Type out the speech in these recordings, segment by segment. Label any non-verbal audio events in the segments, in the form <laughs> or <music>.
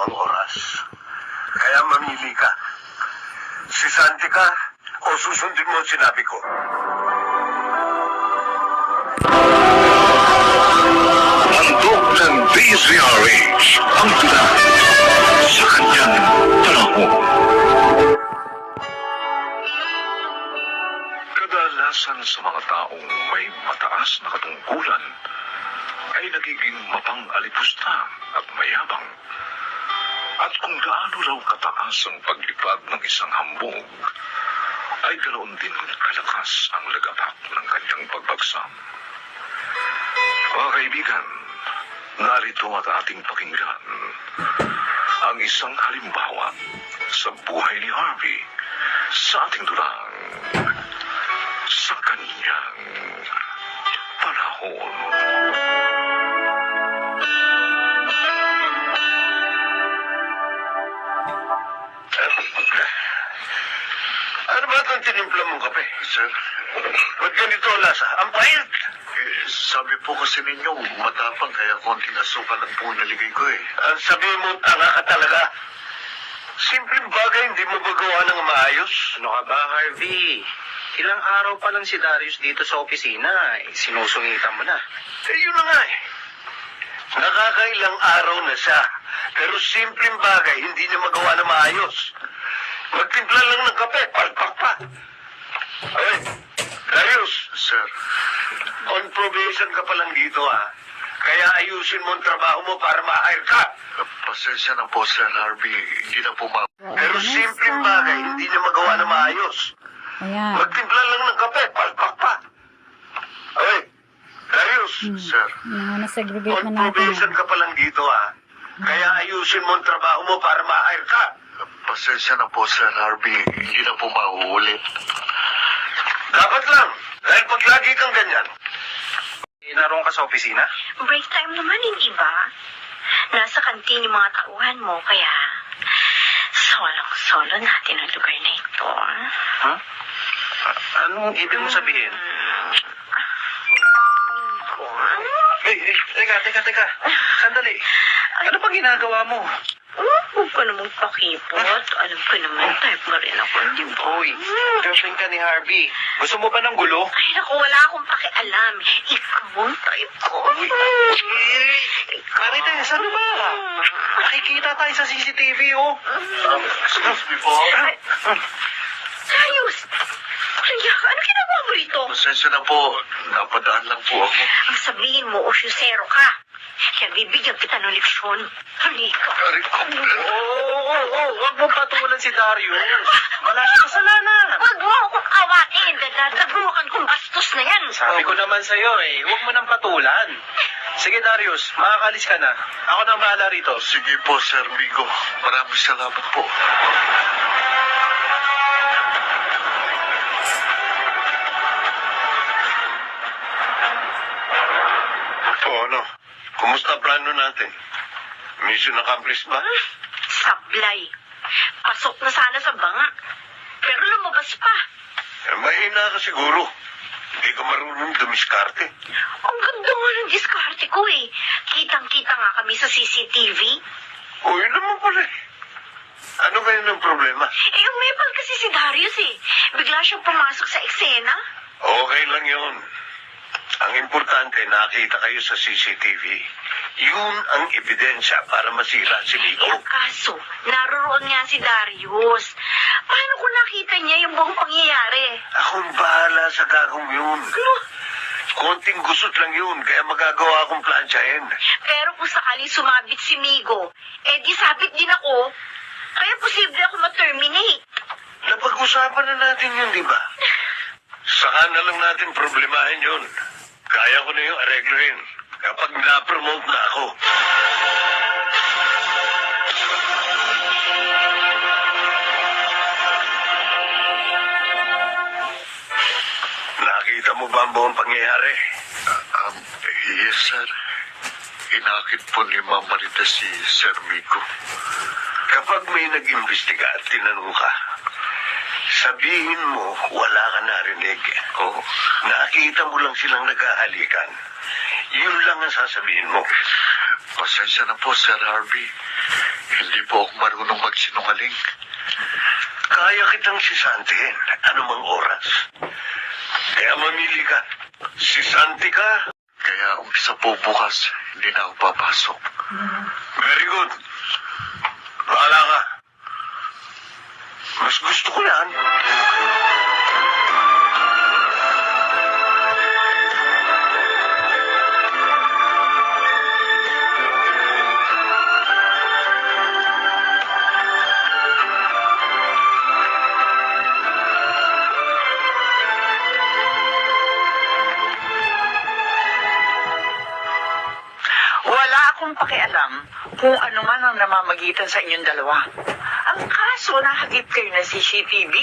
tamang oras. Kaya mamili ka. Si Santi ka o susundin mo ang sinabi ko? Handog ng DZRH ang tula sa kanyang panahon. Kadalasan sa mga taong may mataas na katungkulan ay nagiging mapang-alipusta at mayabang. At kung gaano raw kataas ang paglipad ng isang hambog, ay ganoon din kalakas ang lagapak ng kanyang pagbagsak. Mga kaibigan, narito at ating pakinggan ang isang halimbawa sa buhay ni Harvey sa ating durang sa kanyang panahon. Mong kape? Sir, Ba't ganito ang lasa? Ang pait! eh, sabi po kasi ninyo matapang kaya konting asukal lang po naligay ko eh. Ang sabi mo, tanga ka talaga. Simpleng bagay, hindi mo magawa ng maayos. Ano ka ba, Harvey? Ilang araw pa lang si Darius dito sa opisina. Eh, sinusungitan mo na. Eh, yun na nga eh. Nakakailang araw na siya. Pero simpleng bagay, hindi niya magawa na maayos. Magtimpla lang ng kape, palpak pa. Ay, Darius, Sir, on probation ka pa lang dito ah. Kaya ayusin mo ang trabaho mo para ma-hire ka. pasensya na po Sir Harvey. Hindi na po ma... Pero simpleng bagay, hindi niya magawa na maayos. Ayan. Magtimpla lang ng kape, palpak pa. Ay, Darius, Sir, Mga na-segregate on na natin. probation ka pa lang dito ah. Kaya ayusin mo ang trabaho mo para ma-hire ka. pasensya na po Sir Harvey. Hindi na po mauulit. Dapat lang, dahil pag lagi kang ganyan. Eh, naroon ka sa opisina? Break time naman, hindi ba? Nasa kantin yung mga tauhan mo, kaya solong-solo natin ang lugar na ito. Ha? A- anong ibig mo sabihin? Ah. Eh, eh, teka, teka, teka. Sandali. Ano pa ginagawa mo? Oh, huwag ka namang pakipot. Alam ko naman, type mo rin ako, di ba? Uy, girlfriend ka ni Harvey. Gusto mo ba ng gulo? Ay, naku, wala akong pakialam. Ikaw ang type ko. Eh, Marites, ano ba? Nakikita tayo sa CCTV, oh. Excuse me po. Ay, Sayos! Kaya, ano ginagawa mo rito? Pasensya na po. Napadaan lang po ako. Ang sabihin mo, osyusero ka. Kaya bibigyan kita ng leksyon. Halika. Oo, oo, oo. Huwag mo patulan si Darius. Wala siyang kasalanan. Huwag mo akong awatin. Dadadagukan kong bastos na yan. Sabi ko naman sa'yo eh, huwag mo nang patulan. Sige Darius, makakalis ka na. Ako nang bahala rito. Sige po Sir Migo. Maraming salamat po. Kumusta plano natin? Mission accomplished ba? Sablay. Pasok na sana sa banga. Pero lumabas pa. Eh, mahina ka siguro. Hindi ka marunong dumiskarte. Ang ganda nga ng diskarte ko eh. Kitang-kita nga kami sa CCTV. O, yun naman pala eh. Ano ba yun ang problema? Eh, umepal kasi si Darius eh. Bigla siyang pumasok sa eksena. Okay lang yun. Ang importante, nakita kayo sa CCTV. Yun ang ebidensya para masira si Miko. ang kaso, naroroon nga si Darius. Paano kung nakita niya yung buong pangyayari? Akong bahala sa gagong yun. Ano? Konting gusot lang yun, kaya magagawa akong plansyahin. Pero kung sakaling sumabit si Migo, eh di sabit din ako. Kaya posible ako ma-terminate. Napag-usapan na natin yun, di ba? <laughs> Saka na lang natin problemahin yun. Kaya ko na yung areglohin kapag na-promote na ako. Nakita mo ba ang buong pangyayari? Um, yes sir. Inakit po ni Ma'am Marita si Sir Migo. Kapag may nag-imbestiga at tinanong ka, sabihin mo wala ka narinig. Oo. Nakita mo lang silang naghahalikan. Yun lang ang sasabihin mo. Pasensya na po Sir Harvey. Hindi po ako marunong magsinungaling. Kaya kitang sisantihin anumang oras. Kaya mamili ka. Sisanti ka. Kaya umpisa po bukas, hindi na ako papasok. Very good. Bahala ka. Mas gusto ko yan. Wala akong pakialam kung ano man ang namamagitan sa inyong dalawa. Ang kaso, nahagip kayo ng CCTV.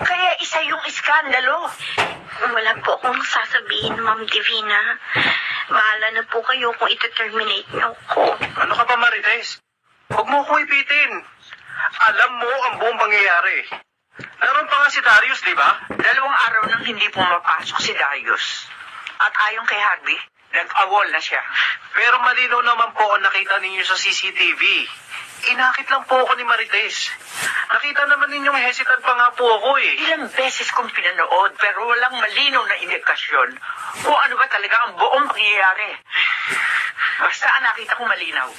Kaya isa yung iskandalo. Wala po akong sasabihin, Ma'am Divina. Bahala na po kayo kung ito-terminate niyo ako. Ano ka ba, Marites? Huwag mo akong ipitin. Alam mo ang buong pangyayari. Naroon pa nga si Darius, di ba? Dalawang araw nang hindi pumapasok si Darius. At ayon kay Harvey, nag-awol na siya. Pero malinaw naman po ang nakita ninyo sa CCTV. Inakit lang po ako ni Marites. Nakita naman ninyong hesitant pa nga po ako eh. Ilang beses kong pinanood pero walang malinaw na indikasyon kung ano ba talaga ang buong pangyayari. Basta ang nakita kong malinaw,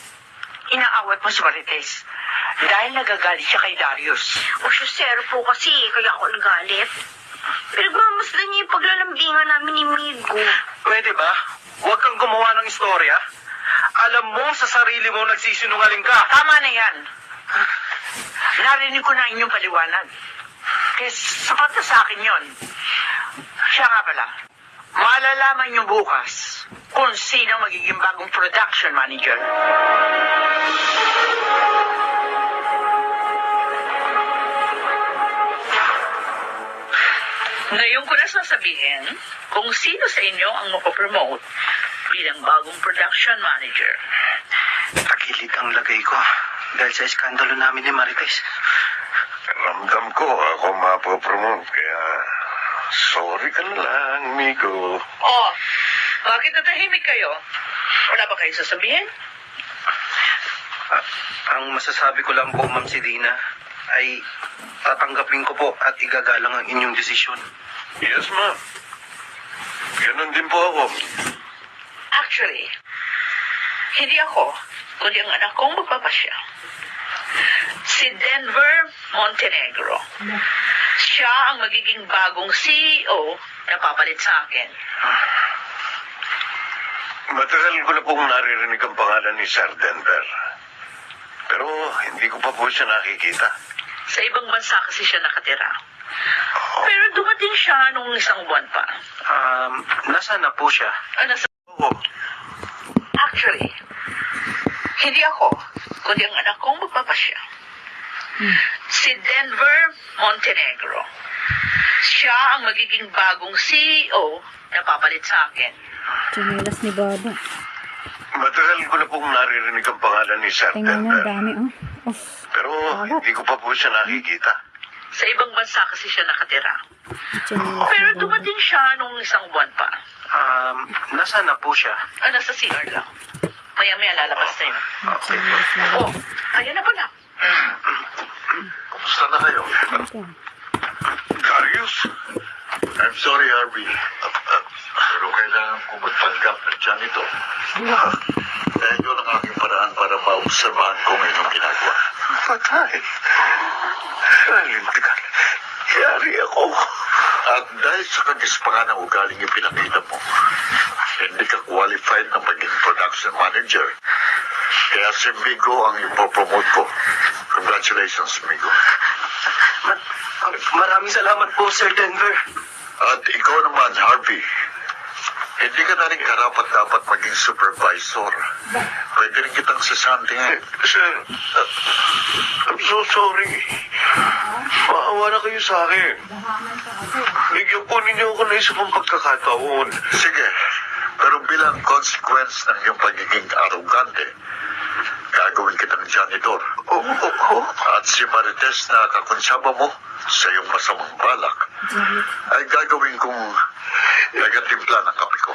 inaawat mo si Marites dahil nagagalit siya kay Darius. O sero po kasi, kaya ako nagalit. Pinagmamasdan niya yung paglalambingan namin ni Migo. Pwede ba? Huwag kang gumawa ng istorya. Alam mo sa sarili mo nagsisinungaling ka. Tama na yan. Narinig ko na inyong paliwanag. Kaya sapat na sa akin yon. Siya nga pala, malalaman niyo bukas kung sino magiging bagong production manager. Ngayon ko na sasabihin kung sino sa inyo ang mapopromote bilang bagong production manager. Takilid ang lagay ko dahil sa iskandalo namin ni Marites. Ramdam ko ako mapopromote. Kaya sorry ka na lang, amigo. Oh, bakit natahimik kayo? Wala ba kayo sasabihin? Ah, ang masasabi ko lang po, Ma'am Sidina, ay tatanggapin ko po at igagalang ang inyong desisyon. Yes, ma'am. Ganon din po ako. Actually, hindi ako, kundi ang anak kong magpapasya. Si Denver Montenegro. Siya ang magiging bagong CEO na papalit sa akin. Matagal ko na pong naririnig ang pangalan ni Sir Denver. Pero hindi ko pa po siya nakikita. Sa ibang bansa kasi siya nakatira. Pero dumating siya nung isang buwan pa. Um, nasaan na po siya? Ano sa... Oo. Actually, hindi ako, kundi ang anak kong magpapasya. Si Denver Montenegro. Siya ang magiging bagong CEO na papalit sa akin. Chinelas ni Baba. Matagal ko na pong naririnig ang pangalan ni Sir Tingnan mo, ang Denver. dami, oh. Of, Pero hindi ko pa po siya nakikita. Sa ibang bansa kasi siya nakatira. chinelas Pero Baba. dumating siya nung isang buwan pa. Um, nasaan na po siya? Ah, nasa CR lang. Maya-maya lalabas na yun. Ni Oh, ayan na pala. Kumusta na kayo? Darius? I'm sorry, Harvey. Pero kailangan ko magtanggap ng janitor. Dahil yun ang aking paraan para maobserbahan ko ang inyong ginagawa. Patay. Nalintikan. Yari ako. At dahil sa kagispangan ng ugaling ipinakita mo, hindi ka qualified na maging production manager. Kaya si Migo ang ipopromote ko. Congratulations, Migo. Ma- maraming salamat po, Sir Denver. At ikaw naman, Harvey. Hindi ka na rin karapat dapat maging supervisor. Pwede rin kitang sasantingan. Sir, I'm so sorry. Maawa na kayo sa akin. Bigyan po ninyo ako ng isa pang pagkakataon. Sige, pero bilang consequence ng iyong pagiging arrogante, gagawin kitang janitor. Oo, oo, oo. At si Marites na kakonsyaba mo sa iyong masamang balak, ay gagawin kong nagatimpla ng kape ko.